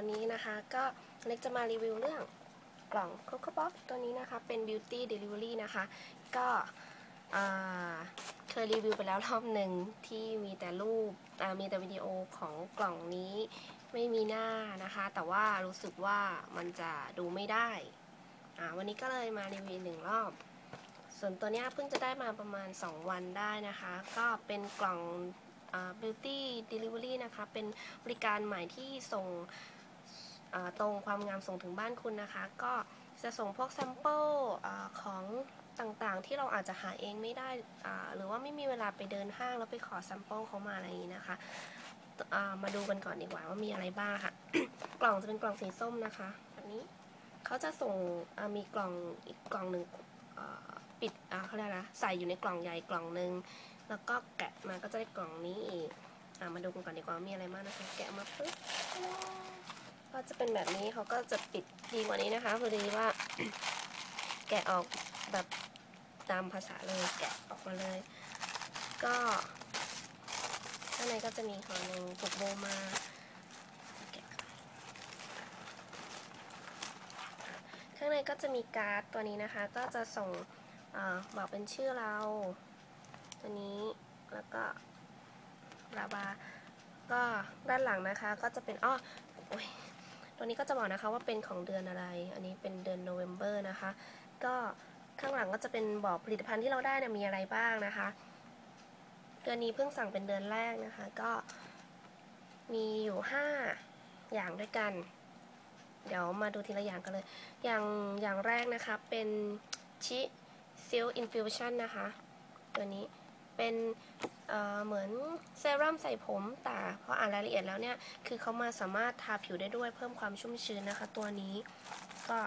วันนี้นะคะก็เล็กจะมารีวิวเรื่องกล่อง Coco Box ตัวนี้นะคะ เป็น Beauty Delivery นะคะ ก็เคยรีวิวไปแล้วรอบหนึ่งที่มีแต่รูปมีแต่วิดีโอของกล่องนี้ไม่มีหน้านะคะ แต่ว่ารู้สึกว่ามันจะดูไม่ได้วันนี้ก็เลยมารีวิวหนึ่งรอบ ส่วนตัวเนี้ยเพิ่งจะได้มาประมาณ 2 วันได้นะคะ ก็เป็นกล่อง Beauty Delivery นะคะ เป็นบริการใหม่ที่ส่ง ตรงความงามส่งถึงบ้านคุณนะคะ ก็จะส่งพวกแซมเปิลของต่างๆ ที่เราอาจจะหาเองไม่ได้หรือว่าไม่มีเวลาไปเดินห้างแล้วไปขอแซมเปิลเขามาอะไรอย่างนี้นะคะามาดูกันก่อนดีกว่าว่ามีอะไรบ้างค่ะ กล่องจะเป็นกล่องสีส้มนะคะแบบนี้เขาจะส่งมีกล่องอีกกล่องหนึ่งปิดเขาเรียกนะใส่อยู่ในกล่องใหญ่กล่องหนึ่งแล้วก็แกะมาก็จะได้กล่องนี้อีกมาดูกันก่อนดีกว่าว่ามีอะไรบ้างนะคะ แกะมาปุ๊บ ก็จะเป็นแบบนี้เขาก็จะปิดดีกว่านี้นะคะพอดีว่า แกะออกแบบตามภาษาเลยแกะออกมาเลย ก็ข้างในก็จะมีห่อหนึ่งผูกโบมาข้างในก็จะมีการ์ดตัวนี้นะคะ ก็จะส่งอบอกเป็นชื่อเรา ตัวนี้แล้วก็ลาบา ก็ด้านหลังนะคะก็จะเป็นอ้อโอ้ย ตัวนี้ก็จะบอกนะคะว่าเป็นของเดือนอะไร อันนี้เป็นเดือนโนเวม ber นะคะ ก็ข้างหลังก็จะเป็นบอกผลิตภัณฑ์ที่เราได้นี่ยมีอะไรบ้างนะคะ เดือนนี้เพิ่งสั่งเป็นเดือนแรกนะคะ ก็มีอยู่ 5 อย่างด้วยกัน เดี๋ยวมาดูทีละอย่างกันเลย อย่างอย่างแรกนะคะเป็นชิซิลอินฟิวชั่นนะคะ ตัวนี้ เป็นเเหมือนเซรั่มใส่ผมแต่พออ่านรายละเอียดแล้วเนี่ย คือเขามาสามารถทาผิวได้ด้วยเพิ่มความชุ่มชื้นนะคะ ตัวนี้ก็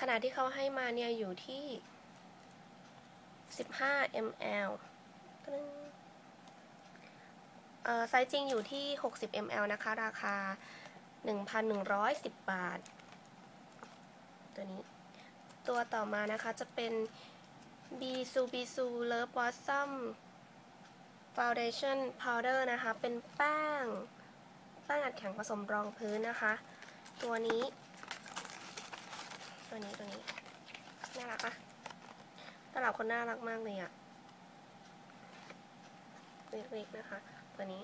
ขนาดที่เขาให้มาเนี่ยอยู่ที่ 15 ml ไซส์จริงอยู่ที่ 60 ml นะคะ ราคา 1,110 บาท ตัวนี้ ตัวต่อมานะคะจะเป็น บีซูบีซูเลิฟบอสซัมฟาวเดชั่นพาวเดอร์นะคะ เป็นแป้ง แป้งอัดแข็งผสมรองพื้นนะคะ ตัวนี้ ตัวนี้ตัวนี้ น่ารักปะตลับคนน่ารักมากเลยอะเล็กๆนะคะ ตัวนี้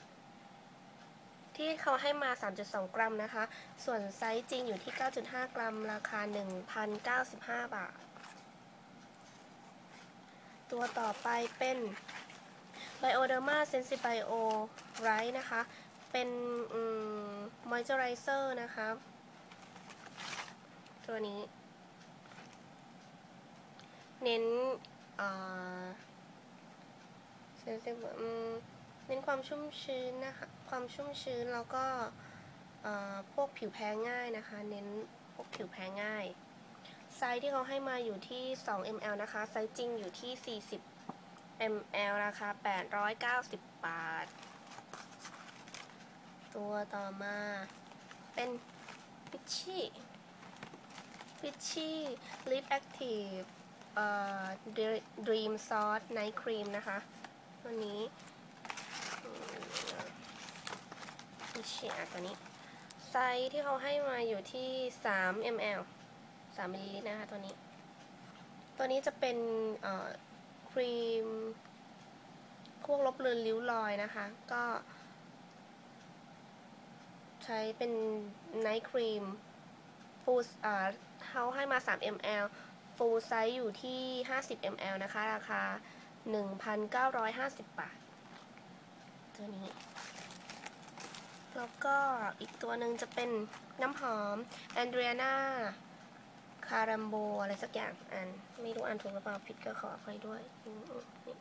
ที่เขาให้มา 3.2 กรัมนะคะ ส่วนไซส์จริงอยู่ที่ 9.5 กรัม ราคา 1,095 บาท ตัวต่อไปเป็น Bioderma Sensibio Right นะคะ เป็นอืม moisturizer นะคะ ตัวนี้ เน้นเน้นความชุ่มชื้นนะคะ ความชุ่มชื้นแล้วก็พวกผิวแพ้ง่ายนะคะ เน้นพวกผิวแพ้ง่าย ไซส์ที่เขาให้มาอยู่ที่ 2 ml นะคะ ไซส์จริงอยู่ที่ 40 ml ราคา 890 บาท ตัวต่อมาเป็น p i c h y p i c h y Lip Active เอ่อ Dream Sauce Night Cream นะคะ ตัวนี้พิชชี่อะตัวนี้ ไซส์ที่เขาให้มาอยู่ที่ 3 ml 3มิลลิลิตรนะคะตัวนี้ ตัวนี้จะเป็นครีมพวกลบเลือนริ้วรอยนะคะ ก็ ใช้เป็นไนท์ครีมฟูลอ่าเขาให้มา 3 ml ฟูลไซส์อยู่ที่ 50 ml นะคะ ราคา 1,950 บาท ตัวนี้ แล้วก็อีกตัวหนึ่งจะเป็นน้ำหอม a n d r i a n a คารัมโบอะไรสักอย่างอันไม่รู้อ่านถูกหรือเปล่าผิดก็ขออภัยด้วยอืมนี่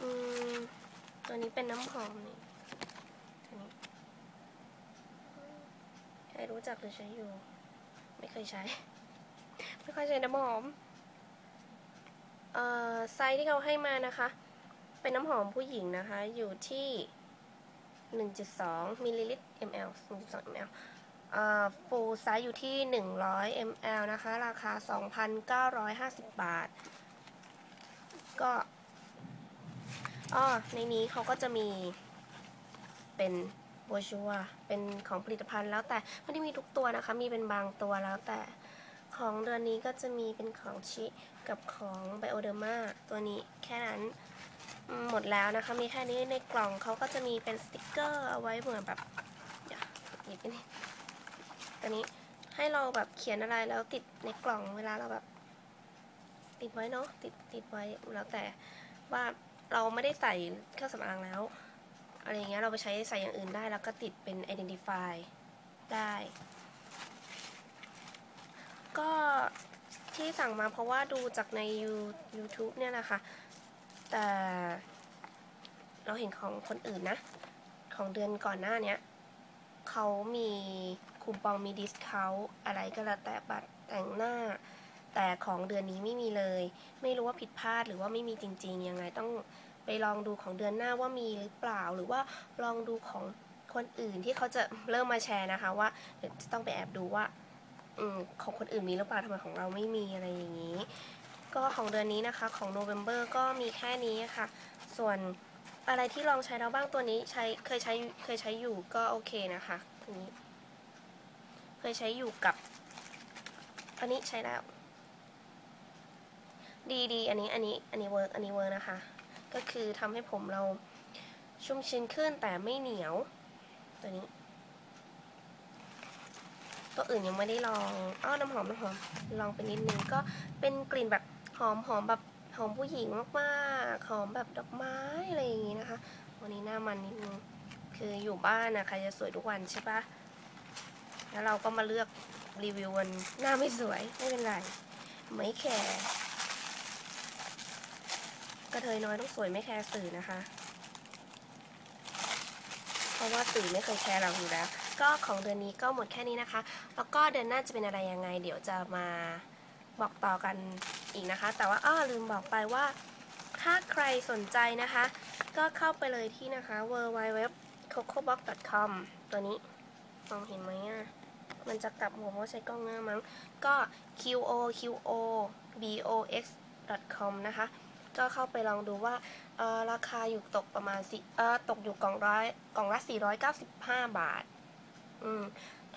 อืมตัวนี้เป็นน้ำหอมนี่ตัวนี้ใครรู้จักหรือใช้อยู่ ไม่เคยใช้ ไม่ค่อยใช้น้ำหอมเอ่อไซส์ที่เขาให้มานะคะ เป็นน้ำหอมผู้หญิงนะคะ อยู่ที่ 1.2มิลลิลิตร ml 1.2 ml ฟูลไซส์อยู่ที่ 100 ml นะคะ ราคา 2,950 บาท ก็อ้อในนี้เขาก็จะมีเป็นโบชัวเป็นของผลิตภัณฑ์แล้วแต่ไม่ได้มีทุกตัวนะคะ มีเป็นบางตัวแล้วแต่ของเดือนนี้ก็จะมีเป็นของชิกับของไบโอเดอร์มาตัวนี้แค่นั้นหมดแล้วนะคะ มีแค่นี้ในกล่องเขาก็จะมีเป็นสติกเกอร์เอาไว้เหมือนแบบหยิบไปนี่ ตัวนี้ให้เราแบบเขียนอะไรแล้วติดในกล่องเวลาเราแบบ ติดไว้เนาะติดติดไว้แล้วแต่ว่าเราไม่ได้ใส่เครื่องสำอางแล้วอะไรเงี้ยเราไปใช้ใส่อย่างอื่นได้แล้วก็ติดเป็น identify ได้ ก็ที่สั่งมาเพราะว่าดูจากใน You- YouTube เนี่ยแหละค่ะ แต่เราเห็นของคนอื่นนะ ของเดือนก่อนหน้าเนี้ย เขามีคูปองมีดิสคาวอะไรก็แล้วแต่บัตรแต่งหน้า แต่ของเดือนนี้ไม่มีเลย ไม่รู้ว่าผิดพลาดหรือว่าไม่มีจริง ๆ ยังไงต้องไปลองดูของเดือนหน้าว่ามีหรือเปล่าหรือว่าลองดูของคนอื่นที่เขาจะเริ่มมาแชร์นะคะ ว่าเดี๋ยวจะต้องไปแอบดูว่าอของคนอื่นมีหรือเปล่าทำไมของเราไม่มีอะไรอย่างนี้ ก็ของเดือนนี้นะคะของ November ก็มีแค่นี้ค่ะ ส่วน อะไรที่ลองใช้แล้วบ้างตัวนี้ใช้เคยใช้เคยใช้อยู่ก็โอเคนะคะตัวนี้ เคยใช้อยู่กับ อันนี้ใช้แล้ว ดีดีอันนี้อันนี้อันนี้เวิร์กอันนี้เวิร์กนะคะ ก็คือทำให้ผมเราชุ่มชื้นขึ้นแต่ไม่เหนียว ตัวนี้ ตัวอื่นยังไม่ได้ลองอ้อน้ำหอมน้ำหอมลองไปนิดนึงก็เป็นกลิ่นแบบหอมหอมแบบ หอมผู้หญิงมากๆ หอมแบบดอกไม้อะไรอย่างงี้นะคะ วันนี้หน้ามันนิดนึงคืออยู่บ้านนะใครจะสวยทุกวันใช่ปะแล้วเราก็มาเลือกรีวิววันหน้าไม่สวยไม่เป็นไร ไม่แคร์กระเทยน้อยต้องสวยไม่แคร์สื่อนะคะ เพราะว่าสื่อไม่เคยแคร์เราอยู่แล้ว ก็ของเดือนนี้ก็หมดแค่นี้นะคะ แล้วก็เดือนหน้าจะเป็นอะไรยังไง เดี๋ยวจะมา บอกต่อกันอีกนะคะ แต่ว่าอ้อลืมบอกไปว่า ถ้าใครสนใจนะคะ ก็เข้าไปเลยที่นะคะ w w w c o c o b o x c o m ตัวนี้มองเห็นไหมอะมันจะกลับหัวเพราะใช้กล้องหน้ามั้ง ก็ q o q o b o x com นะคะ ก็เข้าไปลองดูว่าราคาอยู่ตกประมาณสิตกอยู่กล่องร้อยกล่องละ 495 บาท อืม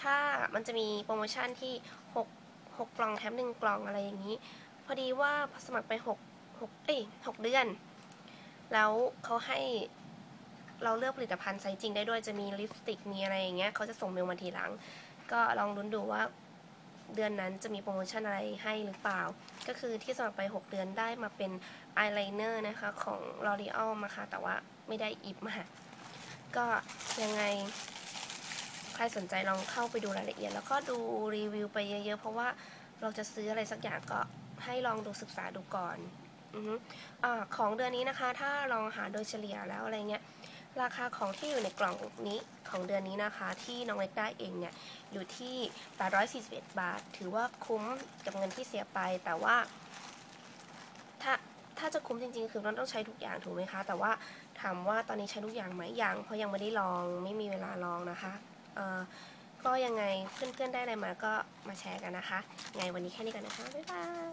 ถ้ามันจะมีโปรโมชั่นที่ 6 6กล่องแถม1กล่องอะไรอย่างนี้ พอดีว่าสมัครไป6 6เอ้ย6เดือน แล้วเขาให้เราเลือกผลิตภัณฑ์ไซส์จริงได้ด้วยจะมีลิปสติกมีอะไรอย่างเงี้ยเขาจะส่งเมลมาทีหลัง ก็ลองลุ้นดูว่าเดือนนั้นจะมีโปรโมชั่นอะไรให้หรือเปล่า ก็คือที่สมัครไป 6 เดือนได้มาเป็นอายไลเนอร์นะคะของ L'Oreal มาค่ะ แต่ว่าไม่ได้อิฟมาก็ยังไง ครสนใจลองเข้าไปดูรายละเอียด แล้วก็ดูรีวิวไปเยอะๆ เพราะว่าเราจะซื้ออะไรสักอย่างก็ให้ลองดูศึกษาดูก่อนออฮึอาของเดือนนี้นะคะ ถ้าลองหาโดยเฉลี่ยแล้วอะไรเงี้ย ราคาของที่อยู่ในกล่องนี้ของเดือนนี้นะคะ ที่น้องเล็กได้เองเนี่ยอยู่ที่ 841 บาท ถือว่าคุ้มกับเงินที่เสียไป แต่ว่า ถ้าถ้าจะคุ้มจริงๆ คือเราต้องใช้ทุกอย่างถูกไหมคะ แต่ว่าถามว่าตอนนี้ใช้ทุกอย่างไหมยังเพราะยังไม่ได้ลองไม่มีเวลาลองนะคะ ก็ยังไงเพื่อนๆได้อะไรมาก็มาแชร์กันนะคะ ไงวันนี้แค่นี้กันนะคะ บ๊ายบาย